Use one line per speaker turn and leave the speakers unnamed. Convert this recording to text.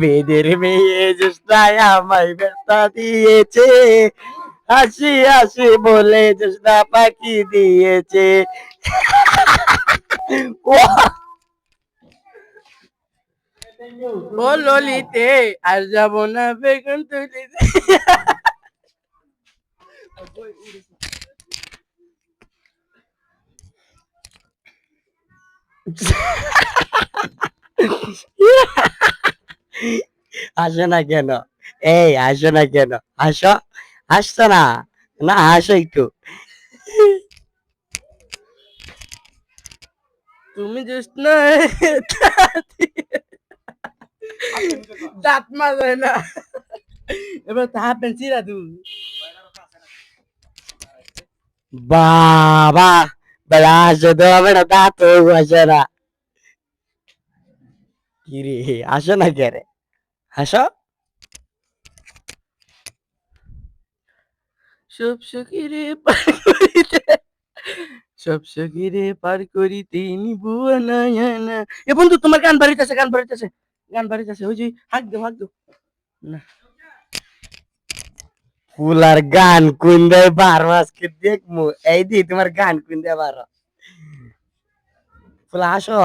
বেদের মেয়ে জেষ্টায় আমায় ব্যথা দিয়েছে। হাসি হাসি বলে জেষ্টা পাখি দিয়েছে। ও ললিতে, আর যাব না বেগুন তুলিতে। আসো না কেন? এই আসো না কেন? আসো আসছো না? না আসো একটু। তুমি just না দাঁত মারে না। এবার তা পেন্সিরা তুই বাবা বেলা আসো তো দাঁত আসে না কি রে আসো সব সখীরে পার করিতে সব সখীরে পার করিতে নিবু না এ বন্ধু তোমার গান বাড়িতেছে গান বাড়িতেছে গান বাড়িতেছে ওই যে হাক দো হাক দো না ফুলার গান কোন দেয় বারো, আজকে দেখমু এই দি, তোমার গান কোন দেয় বারো। ফুলা, আসো।